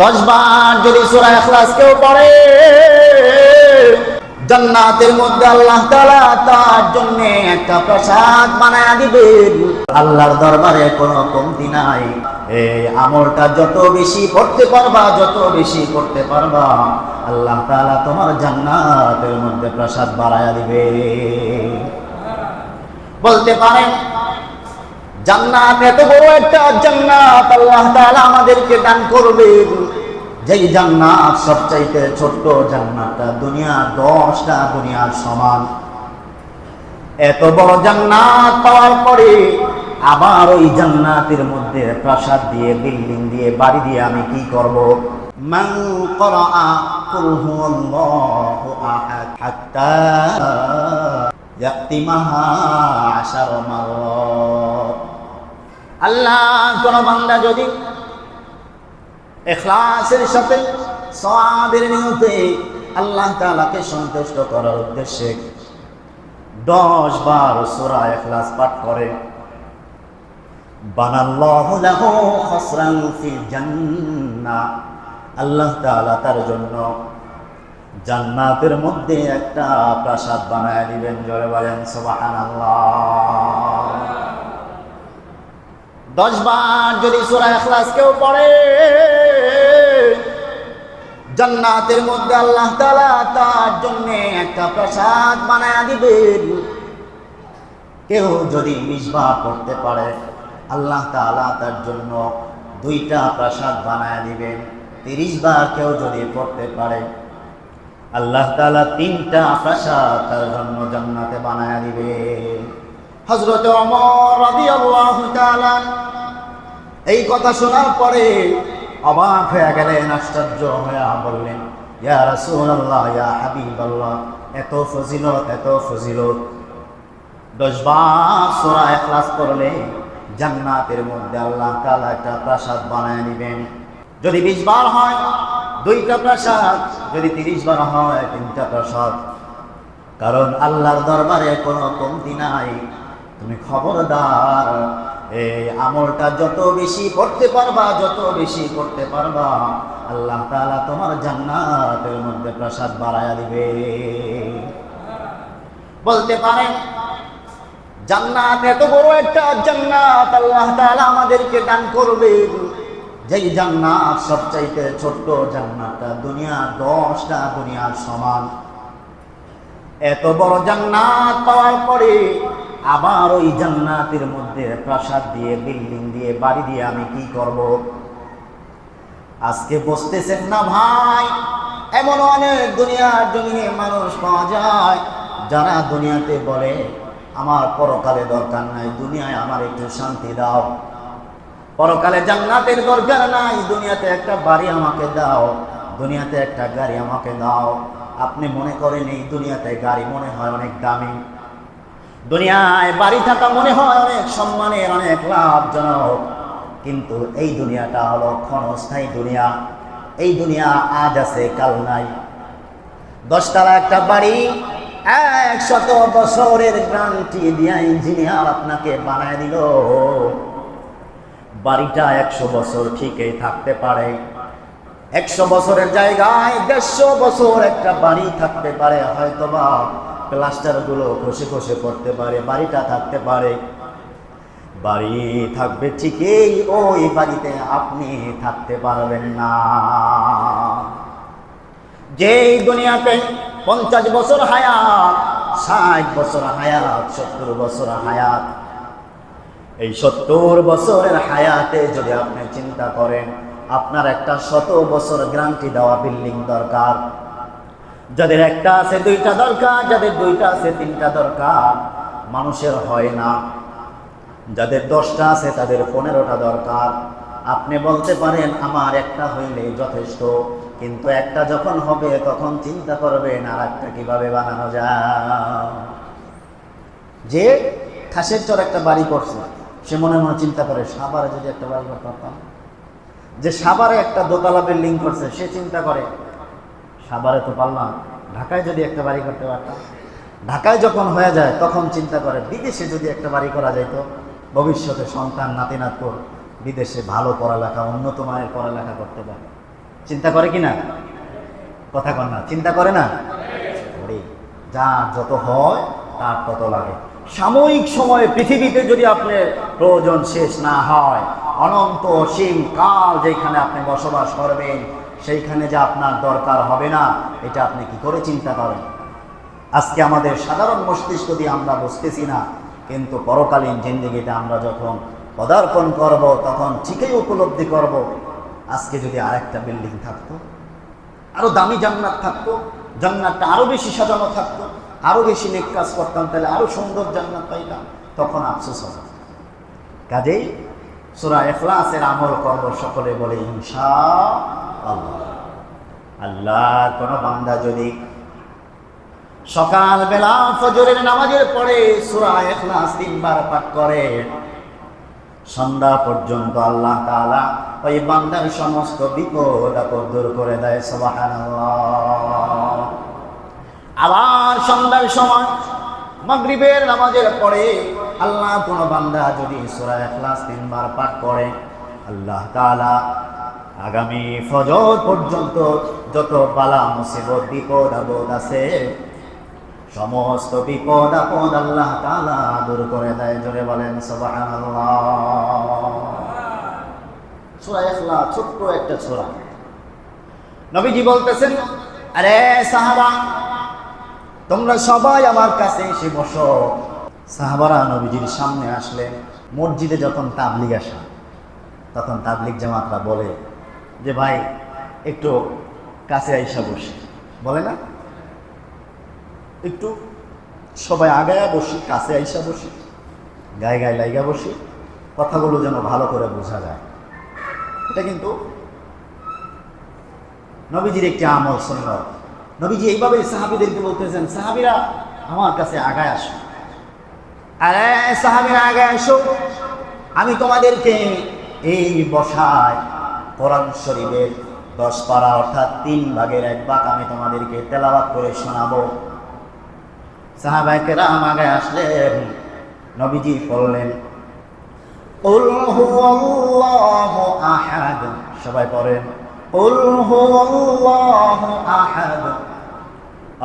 দশ বার যদি সুরা এখলাস কেউ পড়ে, জান্নাতের মধ্যে আল্লাহ তাআলা তার জন্য একটা প্রসাদ বানায় দিবেন আল্লাহর দরবারে কোনো কমতি নাই। এই আমলটা যত বেশি করতে পারবা, যত বেশি করতে পারবা, আল্লাহ তাআলা তোমার জান্নাতের মধ্যে প্রসাদ বাড়ায়া দিবে। বলতে পারেন জান্নাত এত বড় একটা জান্নাত আল্লাহ তাআলা আমাদেরকে দান করবেন যেই জান্নাত সবচাইতে ছোট্ট জান্নাতটা দুনিয়া দশটা দুনিয়ার সমান। এত বড় জান্নাত পাওয়ার পরে আবার ওই জান্নাতের মধ্যে প্রাসাদ দিয়ে, বিল্ডিং দিয়ে, বাড়ি দিয়ে আমি কি করব? মান করাআ, কুল হুয়াল্লাহু আহাদ হাত্তা ইয়াক্তিমাহা আশার মাররাত আল্লাহ, কোন বান্দা যদি এখলাসের সাথে, সওয়াবের নিয়তে আল্লাহ তাআলাকে সন্তুষ্ট করার উদ্দেশ্যে দশ বার সোরা ইখলাস পাঠ করে। আল্লাহ তাআলা তার জন্য জান্নাতের মধ্যে একটা প্রাসাদ বানায় দিবেন। জোরে বলেন, সুবহানাল্লাহ। দশ বার যদি সূরা ইখলাস কেউ পড়ে, জান্নাতের মধ্যে আল্লাহ তাআলা তার জন্য একটা প্রসাদ বানায় দিবেন। কেউ যদি মিসবাহ করতে পারে, আল্লাহ তাআলা তার জন্য দুইটা প্রাসাদ বানায় দিবেন। তিরিশ বার কেউ যদি পড়তে পারে, আল্লাহ তাআলা তিনটা প্রাসাদ তার জন্য জান্নাতে বানায় দিবে তাআলা এই কথা শোনার পরে অবাক হয়ে গেলেন, আশ্চর্য হয়ে বললেন, ইয়া রাসূলুল্লাহ, ইয়া হাবিবাল্লাহ, এত ফজিলত এত ফজিলত। দশ বার সূরা ইখলাস পড়লে জান্নাতের মধ্যে আল্লাহ তাআলা একটা প্রাসাদ বানায় নেবেন যদি বিশ বার হয়, দুইটা প্রাসাদ, যদি তিরিশ বার হয়, তিনটা প্রাসাদ। কারণ আল্লাহর দরবারে কোনো কমতি নাই। তুমি খবরদার। এই আমলটা যত বেশি করতে পারবা, যত বেশি করতে পারবা, আল্লাহ তাআলা তোমার জান্নাতের মধ্যে প্রসাদ বাড়ায়া দিবে। বলতে পারেন জান্নাত এত বড় একটা জান্নাত আল্লাহ তাআলা আমাদেরকে দান করবেন। যেই জান্নাত সবচাইতে ছোট্ট জান্নাতটা, দুনিয়া দশটা দুনিয়ার সমান। এত বড় জান্নাত পাওয়ার পরে আবার ওই জান্নাতের মধ্যে প্রাসাদ দিয়ে, বিল্ডিং দিয়ে, বাড়ি দিয়ে আমি কি করব? আজকে বসতেছেন না ভাই? এমন অনেক দুনিয়ার জমিনে মানুষ পাওয়া যায়, যারা দুনিয়াতে বলে, আমার পরকালে দরকার নাই, দুনিয়ায় আমার একটু শান্তি দাও। পরকালে জান্নাতের দরকার নাই, দুনিয়াতে একটা বাড়ি আমাকে দাও, দুনিয়াতে একটা গাড়ি আমাকে দাও। আপনি মনে করেন এই দুনিয়াতে গাড়ি মনে হয় অনেক দামি। দুনিয়ায় বাড়ি থাকা মনে হয় অনেক সম্মানের, অনেক লাভজনক। কিন্তু এই দুনিয়াটা হলো ক্ষণস্থায়ী দুনিয়া। এই দুনিয়া আজ আছে, কাল নাই। দশতলা একটা বাড়ি, একশত বছরের গ্রান্টি দিয়া ইঞ্জিনিয়ার আপনাকে বানায় দিল। বাড়িটা একশো বছর ঠিকই থাকতে পারে। একশো বছরের জায়গায় দেড়শো বছর একটা বাড়ি থাকতে পারে, হয়তোবা প্লাস্টারগুলো খসে খসে পড়তে পারে, বাড়িটা থাকতে পারে। বাড়ি থাকবে ঠিকই, ওই বাড়িতে আপনি থাকতে পারবেন না। যেই দুনিয়াতে পঞ্চাশ বছর হায়াত, ষাট বছর হায়াত, সত্তর বছর হায়াত, এই সত্তর বছরের হায়াতে যদি আপনি চিন্তা করেন, আপনার একটা শত বছর গ্যারান্টি দেওয়া বিল্ডিং দরকার। যাদের একটা আছে দুইটা দরকার, যাদের দুইটা আছে তিনটা দরকার, মানুষের হয় না। যাদের দশটা আছে তাদের পনেরোটা দরকার। আপনি বলতে পারেন, আমার একটা হইলে যথেষ্ট। কিন্তু একটা যখন হবে, তখন চিন্তা করবেন আর একটা কীভাবে বানানো যায়? যে খাসের চর একটা বাড়ি করছে, সে মনে মনে চিন্তা করে, সাবারে যদি একটা বাড়ি করতে পারতাম যে সাবারে একটা দোতলা বিল্ডিং করছে, সে চিন্তা করে সাভারে তো পারলাম। ঢাকায় যদি একটা বাড়ি করতে পারতাম। ঢাকায় যখন হয়ে যায়, তখন চিন্তা করে বিদেশে যদি একটা বাড়ি করা যেত ভবিষ্যতে সন্তান, নাতি নাতকর বিদেশে ভালো পড়ালেখা, উন্নত মানের পড়ালেখা করতে পারে। চিন্তা করে কি না? কথা কর না। চিন্তা করে না। যার যত হয়, তার তত লাগে। সাময়িক সময়ে পৃথিবীতে যদি আপনার প্রয়োজন শেষ না হয়, অনন্ত অসীম কাল যেখানে আপনি বসবাস করবেন সেইখানে যে আপনার দরকার হবে না, এটা আপনি কি করে চিন্তা করেন? আজকে আমাদের সাধারণ মস্তিষ্ক দিয়ে আমরা বুঝতেছি না, কিন্তু পরকালীন জিন্দিগিতে আমরা যখন পদার্পণ করব, তখন ঠিকই উপলব্ধি করব, আজকে যদি আরেকটা বিল্ডিং থাকতো, আরও দামি জান্নাত থাকতো, জান্নাতটা আরও বেশি সাজানো থাকতো, আরও বেশি নেক কাজ করতাম, তাহলে আরও সুন্দর জান্নাত পাইতাম, তখন আফসোস হবে। কাজেই সুরা এখলাসের আমল করব সকলে বলে ইনশা আল্লাহ আল্লাহ কোন বান্দা যদি সকালবেলা ফজরের নামাজের পরে সুরা এখলাস তিনবার পাঠ করে, সন্ধ্যা পর্যন্ত আল্লাহ তাআলা ওই বান্দার সমস্ত বিপদ আপদ দূর করে দেয়, সুবহানাল্লাহ। আবার সন্ধ্যার সময় মাগরিবের নামাজের পরে আল্লাহ কোন বান্দা যদি সূরা ইখলাস তিনবার পাঠ করে, আল্লাহ তাআলা আগামী ফজর পর্যন্ত যত বালা, মুসিবত, বিপদ, আপদ আছে, সমস্ত বিপদ, আপদ আল্লাহ তাআলা দূর করে দেয়। জোরে বলেন, সুবহানাল্লাহ। সূরা ইখলাস ছোট্ট একটা সূরা। নবীজি বলতেছেন, আরে সাহাবা, তোমরা সবাই আমার কাছে এসে বসো। সাহাবারা নবীজির সামনে আসলে মসজিদে যখন তাবলিগ আসা, তখন তাবলিগ জামাতরা বলে যে, ভাই, একটু কাছে আইসা বসি। বলে না? একটু সবাই আগায়া বসি, কাছে আইসা বসি, গায়ে গায়ে লাইগা বসি, কথাগুলো যেন ভালো করে বোঝা যায়। এটা কিন্তু নবীজির একটি আমল সুন্নত। নবীজি এইভাবেই সাহাবিদেরকে বলতেছেন, সাহাবিরা আমার কাছে আগায় আসো আগে এসো। আমি তোমাদেরকে এই বসায় কোরআন শরীফের দশ পারা অর্থাৎ তিন ভাগের এক ভাগ আমি তোমাদেরকে তেলাবাদ করে শোনাবো। সাহাবাইকেরা আগে আসলেন, নবীজি বললেন সবাই পড়েন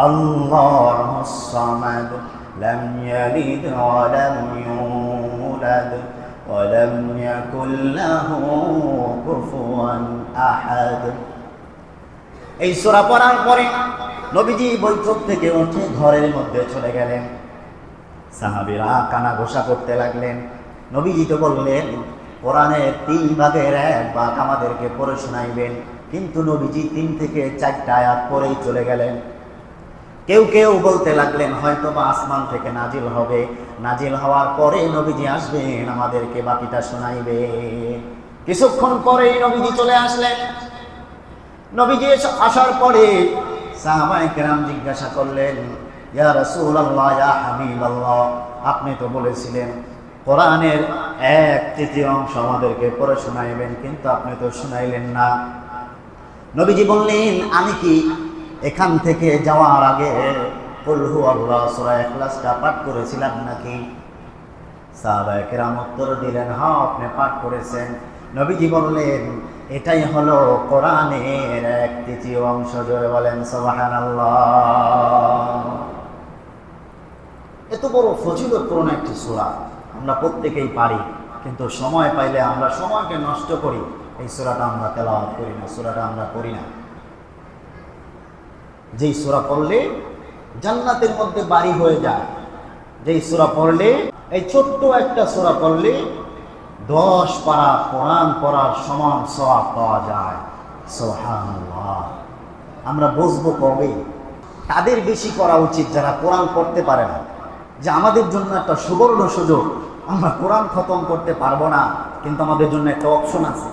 আল্লাহ هو الله أحد الله الصمد لم يلد ولم يولد ولم يكن له كفوا أحد এই সূরা পড়ার পরে নবীজি বৈঠক থেকে উঠে ঘরের মধ্যে চলে গেলেন সাহাবীরা কানা ঘোষা করতে লাগলেন নবীজি তো বললেন কোরআনের তিন ভাগের এক ভাগ আমাদেরকে পড়ে শোনাইবেন কিন্তু নবীজি তিন থেকে চারটা আয়াত পরেই চলে গেলেন কেউ কেউ বলতে লাগলেন, হয়তো বা আসমান থেকে নাজিল হবে। নাজিল হওয়ার পরে নবীজি আসবেন, আমাদেরকে বাকিটা শোনাইবে। কিছুক্ষণ পরেই নবীজি চলে আসলেন। নবীজি আসার পরে সাহাবায়ে জিজ্ঞাসা করলেন, ইয়া আপনি তো বলেছিলেন, কোরআনের এক তৃতীয় অংশ আমাদেরকে পড়ে শোনাইবেন, কিন্তু আপনি তো শোনাইলেন না। নবীজি বললেন, আমি কি এখান থেকে যাওয়ার আগে কুলহু আল্লাহ সূরা ইখলাসটা পাঠ করেছিলাম নাকি? সাহাবায়ে কেরাম উত্তর দিলেন হ্যাঁ আপনি পাঠ করেছেন। নবীজি বললেন, এটাই হলো কোরআনের এক তৃতীয় অংশ। জোরে বলেন, সুবহানাল্লাহ। এত বড় ফজিলতপূর্ণ একটি সূরা, আমরা প্রত্যেকেই পারি, কিন্তু সময় পাইলে আমরা সময়কে নষ্ট করি। এই সূরাটা আমরা তেলাওয়াত করি না, সূরাটা আমরা করি না। যেই সূরা পড়লে জান্নাতের মধ্যে বাড়ি হয়ে যায়। যেই সূরা পড়লে, এই ছোট্ট একটা সূরা পড়লে দশ পারা কোরআন পড়ার সমান সওয়াব পাওয়া যায়। সুবহানাল্লাহ। আমরা বসবো কবে? তাদের বেশি করা উচিত যারা কোরআন পড়তে পারে না। যে আমাদের জন্য একটা সুবর্ণ সুযোগ। আমরা কোরআন খতম করতে পারব না, কিন্তু আমাদের জন্য একটা অপশন আছে।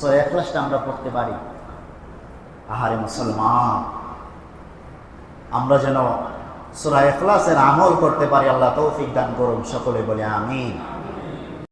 সো এখলাসটা আমরা পড়তে পারি। আহারে মুসলমান আমরা যেন সুরায় এখলাসের আমল করতে পারি আল্লাহ তৌফিক দান করুন সকলে বলে আমিন।